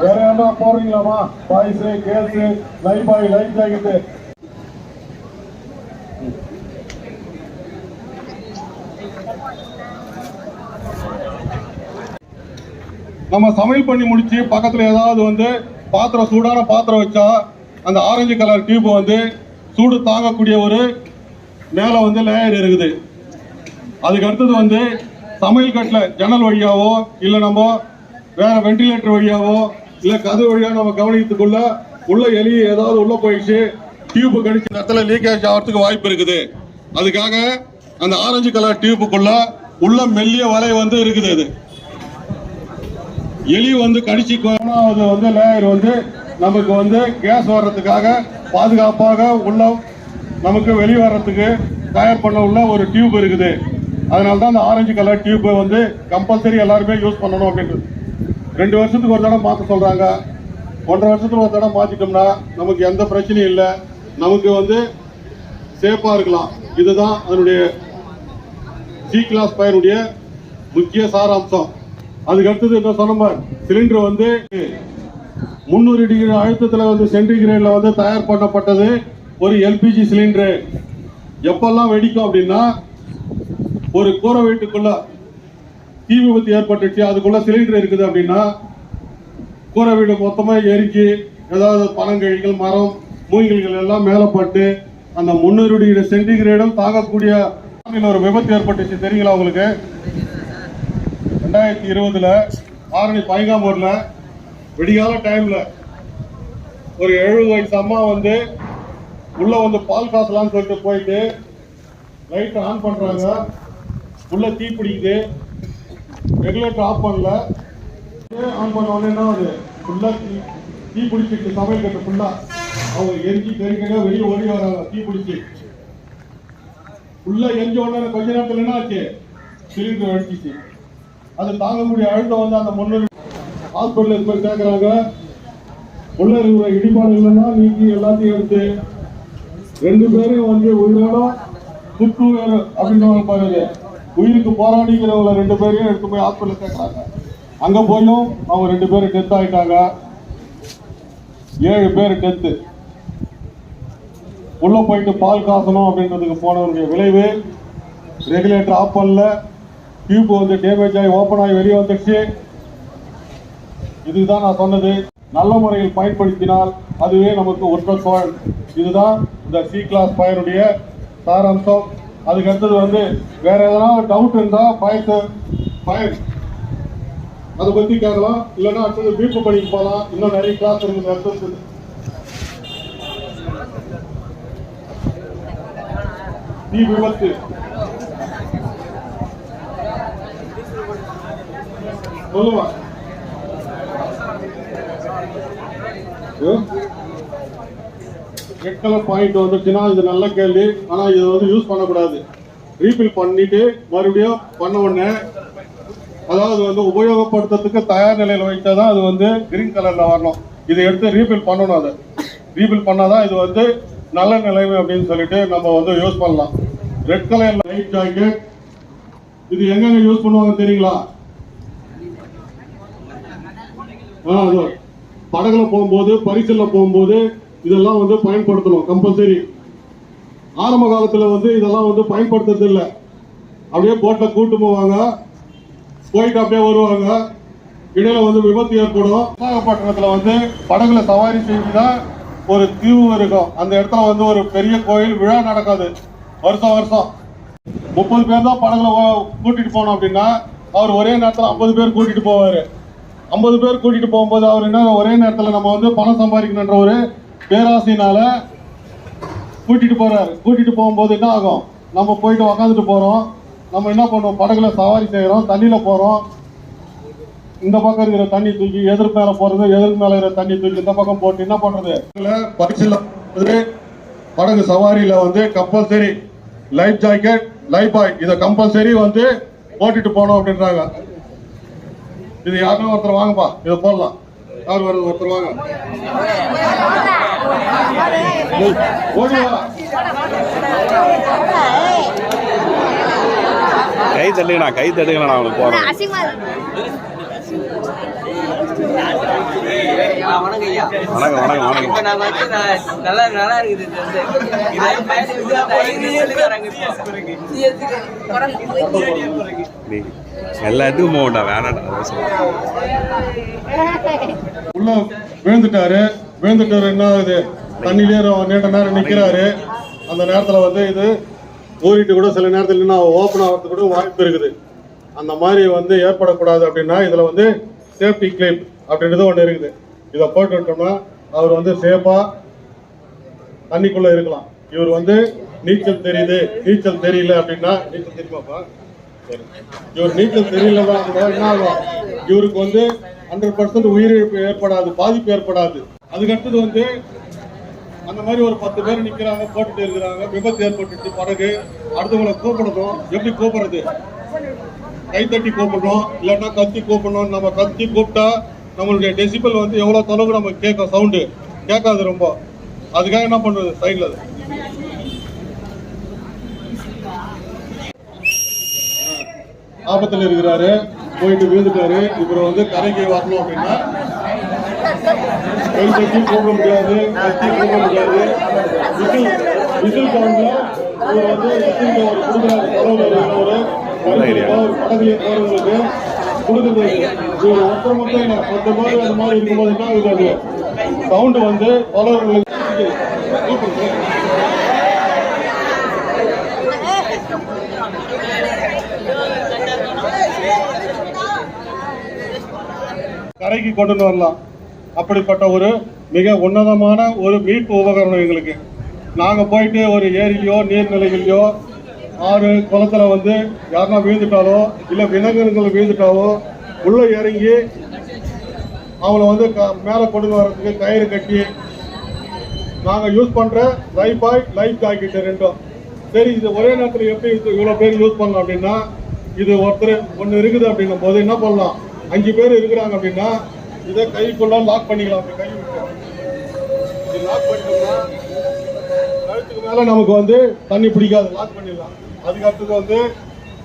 வேற என்ன போறீங்களாமா boys girls life buoy life jacket நம்ம சமையல் பண்ணி முடிச்சு பக்கத்துல ஏதாவது வந்து பாத்திரம் சூடான பாத்திரம் வச்சா அந்த ஆரஞ்சு கலர் டியூப் வந்து சூடு தாங்கக்கூடிய ஒரு மேலே வந்து லேயர் இருக்குது. அதுக்கு அடுத்தது வந்து சமையல் கட்டில் ஜன்னல் வழியாவோ இல்லை நம்ம வேற வென்டிலேட்டர் வழியாவோ இல்லை கதவு வழியாக நம்ம கவனித்துக்குள்ள உள்ள எலி ஏதாவது உள்ள போயிடுச்சு டியூப் கடிச்சு இடத்துல லீக்கேஜ் ஆகிறதுக்கு வாய்ப்பு இருக்குது. அதுக்காக அந்த ஆரஞ்சு கலர் டியூப்புக்குள்ள உள்ள மெல்லிய வலை வந்து இருக்குது அது. எலி வந்து கடிச்சு அது வந்து லேயர் வந்து நமக்கு வந்து கேஸ் வர்றதுக்காக பாதுகாப்பாக உள்ள நமக்கு வெளிவரத்துக்கு வர்றதுக்கு தயார் பண்ண உள்ள ஒரு டியூப் இருக்குது. அதனால தான் அந்த ஆரஞ்சு கலர் டியூப் வந்து கம்பல்சரி எல்லாருமே யூஸ் பண்ணணும் அப்படின்றது. ரெண்டு வருஷத்துக்கு ஒரு தடவை மாற்ற சொல்றாங்க. ஒன்றரை வருஷத்துக்கு ஒரு தடவை மாற்றிட்டோம்னா நமக்கு எந்த பிரச்சனையும் இல்லை. நமக்கு வந்து சேஃபாக இருக்கலாம். இதுதான் அதனுடைய சி கிளாஸ் பயனுடைய முக்கிய சாராம்சம். அதுக்கு அடுத்தது என்ன சொன்ன மாதிரி சிலிண்டர் வந்து முந்நூறு டிகிரி அழுத்தத்தில் வந்து சென்டிகிரேட்ல வந்து தயார் பண்ணப்பட்டது ஒரு எல்பிஜி சிலிண்டரு எப்பெல்லாம் வெடிக்கும் அப்படின்னா ஒரு கூரை வீட்டுக்குள்ள தீ விபத்து ஏற்பட்டுச்சு அதுக்குள்ள சிலிண்டர் இருக்குது அப்படின்னா கூரை வீடு மொத்தமாக எரிஞ்சு ஏதாவது பனங்கழிகள் மரம் மூங்கில்கள் எல்லாம் மேலே பட்டு அந்த முன்னூறு டிகிரி சென்டிகிரேடும் தாங்கக்கூடிய ஒரு விபத்து ஏற்பட்டுச்சு. தெரியுங்களா உங்களுக்கு? ரெண்டாயிரத்தி இருபதுல ஆரணி பைங்காமூர்ல விடிகால டைம்ல ஒரு எழுபது வயசு அம்மா வந்து உள்ள வந்து பால் காசலாம்னு சொல்லிட்டு போயிட்டு லைட் ஆன் பண்றாங்க. உள்ள தீ பிடிக்குது. ரெகுலேட்டர் ஆஃப் பண்ணல. ஆன் பண்ண உடனே என்ன ஆகுது? ஃபுல்லா தீ தீ பிடிச்சிட்டு சமையல் கட்டு ஃபுல்லா அவங்க எரிஞ்சு கறிக்கடா வெளியே ஓடி வராங்க. தீ பிடிச்சி. உள்ள எரிஞ்ச உடனே கொஞ்ச நேரத்துல என்ன ஆச்சு? சிலிண்டர் அடிச்சிச்சு. அது தாங்கக்கூடிய அழுத்தம் வந்து அந்த முன்னூறு ஹாஸ்பிட்டல் போய் கேட்குறாங்க. உள்ள இருக்கிற இடிபாடுகள் எல்லாம் நீக்கி எல்லாத்தையும் எடுத்து ரெண்டு பேரும் வந்து உயிரோட சுற்று வேறு அப்படின்னு பாருங்க உயிருக்கு போராடிக்கிறவங்கள ரெண்டு பேரையும் எடுத்து போய் ஹாஸ்பிட்டல் கேட்குறாங்க அங்க போயும் அவங்க ரெண்டு பேரும் டெத் ஆயிட்டாங்க. ஏழு பேர் டெத்து உள்ள போயிட்டு பால் காசணும் அப்படின்றதுக்கு போனவருடைய விளைவு. ரெகுலேட்டர் ஆஃப் பண்ணல. டியூப் வந்து டேமேஜ் ஆகி ஓப்பன் ஆகி வெளியே வந்துடுச்சு இதுதான் நான் சொன்னது. நல்ல முறையில் பயன்படுத்தினால் அதுவே நமக்கு ஒற்ற சோழன் இதுதான் இந்த சி கிளாஸ் பயனுடைய சாராம்சம். அதுக்கு அடுத்தது வந்து வேற எதனா டவுட் இருந்தால் பயத்தை பயன். அதை பற்றி கேட்கலாம். இல்லைன்னா அடுத்தது வீட்டு படிக்கு போகலாம் இன்னும் நிறைய கிளாஸ் இருக்குது அடுத்தது தீ விபத்து. சொல்லுவாங்க ரெட் கலர் பாயிண்ட் வந்துச்சுன்னா இது நல்ல கேள்வி. ஆனா இதை வந்து யூஸ் பண்ணக்கூடாது. ரீஃபில் பண்ணிட்டு மறுபடியும் பண்ண உடனே அதாவது வந்து உபயோகப்படுத்துறதுக்கு தயார் நிலையில் வைத்தாதான் அது வந்து கிரீன் கலர்ல வரணும். இதை எடுத்து ரீஃபில் பண்ணணும் அதை. ரீஃபில் பண்ணாதான் இது வந்து நல்ல நிலைமை அப்படின்னு சொல்லிட்டு நம்ம வந்து யூஸ் பண்ணலாம். ரெட் கலர் லைட் ஜாக்கெட் இது எங்கெங்க யூஸ் பண்ணுவாங்க தெரியுங்களா? ஆ, படகுல போகும்போது பரிசல்ல போகும்போது இதெல்லாம் வந்து பயன்படுத்தணும் கம்பல்சரி. ஆரம்ப காலத்தில் வந்து இதெல்லாம் வந்து பயன்படுத்துறது இல்லை அப்படியே போட்டில் கூட்டு போவாங்க. போயிட்டு அப்படியே வருவாங்க. இடையில வந்து விபத்து ஏற்படும். விசாகப்பட்டினத்தில் வந்து படகுல சவாரி செஞ்சுதான் ஒரு தீவு இருக்கும் அந்த இடத்துல வந்து ஒரு பெரிய கோயில் விழா நடக்காது. வருஷம் வருஷம் முப்பது பேர் தான் படகுல கூட்டிட்டு போனோம் அப்படின்னா அவர் ஒரே நேரத்தில் ஐம்பது பேர் கூட்டிட்டு போவார். ஐம்பது பேர் கூட்டிட்டு போகும்போது அவர் என்ன ஒரே நேரத்தில் நம்ம வந்து பணம் சம்பாதிக்கணுன்ற ஒரு பேராசையினால கூட்டிட்டு போறாரு. கூட்டிட்டு போகும்போது என்ன ஆகும்? நம்ம போயிட்டு உக்காந்துட்டு போறோம். நம்ம என்ன பண்ணுவோம்? படகுல சவாரி செய்யறோம் தண்ணியில போறோம். இந்த பக்கம் இருக்கிற தண்ணி தூக்கி எதிர் மேல போறது எதிர் மேல இருக்கிற தண்ணி தூக்கி இந்த பக்கம் போட்டு என்ன பண்றது? பரிசில் வந்து படகு சவாரியில வந்து compulsory life jacket life buoy இதை கம்பல்சரி வந்து போட்டுட்டு போகணும் அப்படின்றாங்க. இது யாருன்னா ஒருத்தர் வாங்கப்பா. இதை போடலாம். யார் வருது ஒருத்தர் வாங்க. கை தட்டுங்கண்ணா கை தட்டுங்கண்ணா அவனுக்கு இருக்கு. வணக்கம் ஐயா வணக்கம் வணக்கம் நல்லா நல்லா இருக்குது இது வந்து. இது பயணம் வந்து அந்த ஐந்து சொல்லி தராங்க இப்போ. டேய், எல்லா இடத்துக்கும் போகண்டா வேணாடா. உள்ள விழுந்துட்டாரு விழுந்துட்டாரு என்ன ஆகுது தண்ணியிலே நீண்ட நேரம் நிற்கிறாரு அந்த நேரத்தில் வந்து இது ஊறிட்டு கூட சில நேரத்தில் இன்னும் ஓப்பன் ஆகிறதுக்கு கூட வாய்ப்பு இருக்குது. அந்த மாதிரி வந்து ஏற்படக்கூடாது அப்படின்னா இதில் வந்து சேஃப்டி கிளிப் அப்படின்றது ஒன்று இருக்குது. இதை போட்டு விட்டோம்னா அவர் வந்து சேஃபாக தண்ணிக்குள்ளே இருக்கலாம். இவர் வந்து நீச்சல் தெரியுது. நீச்சல் தெரியல அப்படின்னா நீச்சல் தெரியுமாப்பா சரி. இவர் நீச்சல் தெரியலன்னா என்ன ஆகும்? இவருக்கு வந்து ஹண்ட்ரட் பர்சன்ட் உயிரிழப்பு ஏற்படாது பாதிப்பு ஏற்படாது. அதுக்கடுத்தது வந்து அந்த மாதிரி ஒரு பத்து பேர் நிக்கிறாங்க போட்டுட்டு இருக்கிறாங்க. விபத்து ஏற்பட்டுச்சு படகு அடுத்தவங்களை கூப்பிடணும். எப்படி கூப்பிடுறது? கை தட்டி கூப்பிடணும் இல்லைன்னா கத்தி கூப்பிடணும். நம்ம கத்தி கூப்பிட்டா நம்மளுடைய டெசிபிள் வந்து எவ்வளவு தொலைவு நம்ம கேட்கும்? சவுண்டு கேட்காது ரொம்ப. அதுக்காக என்ன பண்றது சைட்ல ஆபத்துல இருக்கிறாரு போயிட்டு விழுந்துட்டாரு. இவர் வந்து கரைக்கு வரணும் அப்படின்னா கை தட்டி கூப்பிட முடியாது கத்தி கூப்பிட முடியாது விசில் விசில் சவுண்ட்ல இவர் வந்து விசில் ஒரு கொடுக்குறாரு பரவாயில்ல இருக்கிறவரு படகுல போறவங்களுக்கு கொடுக்குறது இவர் மட்டும் இல்லை பத்து பேர் அந்த மாதிரி இருக்கும்போது என்ன ஆகுது அது சவுண்டு வந்து பலவர்களுக்கு கரைக்கு கொண்டு வரலாம் அப்படிப்பட்ட ஒரு மிக உன்னதமான ஒரு மீட்பு உபகரணம் எங்களுக்கு. நாங்கள் போயிட்டு ஒரு ஏரியிலையோ நீர்நிலைகளையோ ஆறு குளத்துல வந்து யாருன்னா வீழ்ந்துட்டாலோ இல்லை விலங்குகள் வீழ்ந்துட்டாலோ உள்ளே இறங்கி அவங்கள வந்து க- மேலே கொண்டு வர்றதுக்கு கயிறு கட்டி நாங்கள் யூஸ் பண்ணுற லைஃப் பாய் லைஃப் ஜாக்கெட் ரெண்டும். சரி இது ஒரே நேரத்தில் எப்படி இது இவ்வளோ பேர் யூஸ் பண்ணலாம் அப்படின்னா இது ஒருத்தர் ஒன்று இருக்குது அப்படின்னும் போது என்ன பண்ணலாம்? அஞ்சு பேர் இருக்கிறாங்க அப்படின்னா இதை கைக்குள்ள லாக் பண்ணிக்கலாம் அப்படி கை இது லாக் பண்ணிட்டோம்னா கழுத்துக்கு மேல நமக்கு வந்து தண்ணி பிடிக்காது லாக் பண்ணிடலாம். அதுக்கு அடுத்தது வந்து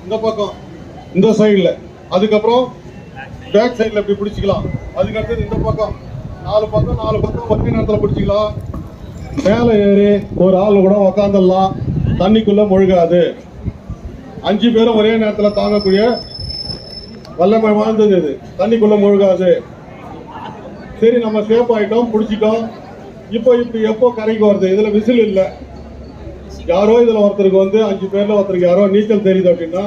இந்த பக்கம் இந்த சைடில் அதுக்கப்புறம் பேக் சைடில் இப்படி பிடிச்சிக்கலாம். அதுக்கடுத்தது இந்த பக்கம். நாலு பக்கம் நாலு பக்கம் ஒரே நேரத்தில் பிடிச்சிக்கலாம். மேலே ஏறி ஒரு ஆள் கூட உக்காந்துடலாம். தண்ணிக்குள்ள முழுகாது. அஞ்சு பேரும் ஒரே நேரத்தில் தாங்கக்கூடிய வல்லமை வாழ்ந்தது இது. தண்ணிக்குள்ள முழுகாது. சரி நம்ம சேஃப் ஆகிட்டோம் பிடிச்சிட்டோம் இப்போ இப்படி எப்போ கரைக்கு வருது? இதில் விசில் இல்லை. யாரோ இதில் ஒருத்தருக்கு வந்து அஞ்சு பேரில் ஒருத்தருக்கு யாரோ நீச்சல் தெரியுது அப்படின்னா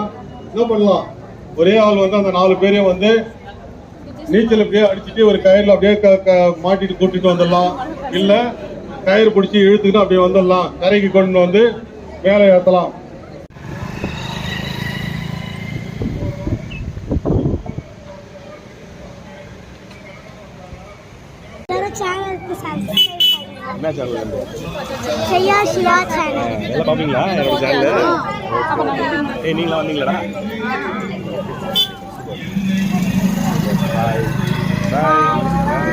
என்ன பண்ணலாம்? ஒரே ஆள் வந்து அந்த நாலு பேரையும் வந்து நீச்சல் அப்படியே அடிச்சுட்டு ஒரு கயிறில் அப்படியே க- க- மாட்டிட்டு கூட்டிட்டு வந்துடலாம். இல்லை கயிறு பிடிச்சி இழுத்துக்கிட்டு அப்படியே வந்துடலாம். கரைக்கு கொண்டு வந்து மேலே ஏற்றலாம் எல்லாரும் சேனலுக்கு என்ன சேனல் செய்யா சிவா சேனல் எல்லாம் பார்ப்பீங்களா என்னோட சேனல் ஏய் நீங்களா வந்தீங்களாடா? பாய் பாய்